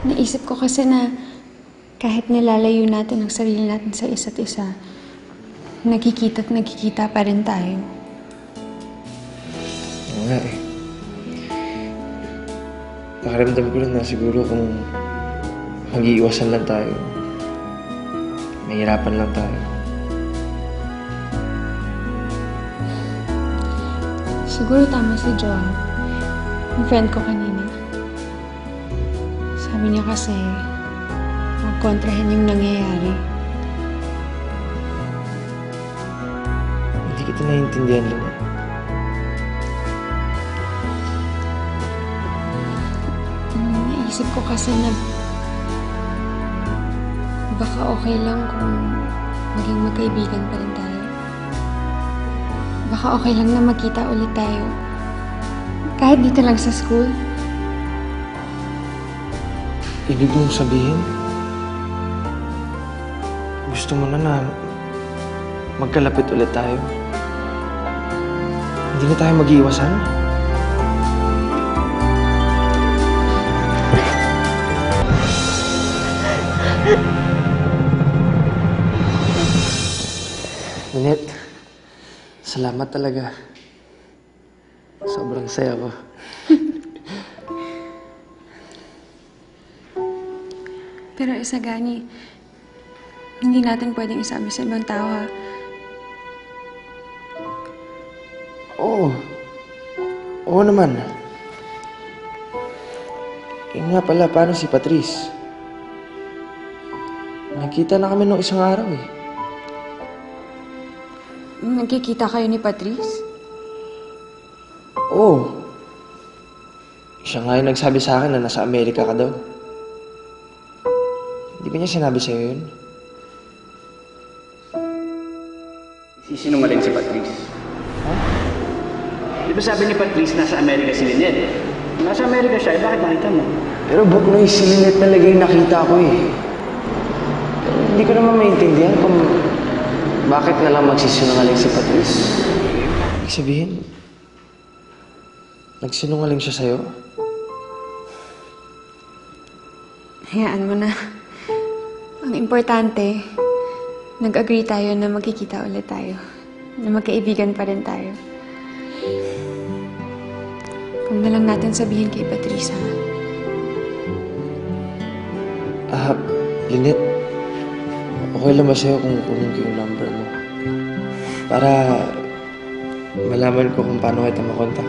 Naisip ko kasi na kahit nilalayo natin ang sarili natin sa isa't isa, nagkikita at nagkikita pa rin tayo. Oo nga eh. Pakiramdam ko rin na siguro kung mag-iiwasan lang tayo. Mahirapan lang tayo. Siguro tama si John. Yung friend ko kanina. Sabi niya kasi, huwag kontrahin yung nangyayari. Hindi kita naiintindihan. Mm, Naisip ko kasi na baka okay lang kung maging magkaibigan pa rin tayo. Baka okay lang na magkita ulit tayo. Kahit dito lang sa school. Ibig mong sabihin, gusto mo na na magkalapit ulit tayo. Hindi na tayo mag-iiwasan. Minette, salamat talaga. Sobrang saya ko. Pero Isagani, hindi natin pwedeng isabi sa ibang tao ha. Oo. Oo naman. Yun nga pala, paano si Patrice? Nakita na kami nung isang araw eh. Nagkikita kayo ni Patrice? Oo. Siya nga yung nagsabi sa akin na nasa Amerika ka daw. Hindi ba niya sinabi sa'yo yun? Sisinungaling si Patrice. Di ba sabi ni Patrice nasa Amerika si Lynette? Nasa Amerika siya, eh bakit nakita mo? Pero Bok, no, si Lynette talaga yung nakita ko eh. Pero hindi ko naman maintindihan kung bakit na lang magsisinungaling si Patrice. Ibig sabihin, nagsinungaling siya sa'yo? Hayaan mo na. Ang importante, nag-agree tayo na magkikita ulit tayo. Na magkaibigan pa rin tayo. Kung na lang natin sabihin kay Patrice, ha? Ah, Lynette, okay lang ba sa'yo kung kunin ko yung number mo? Para malaman ko kung paano kita makontak.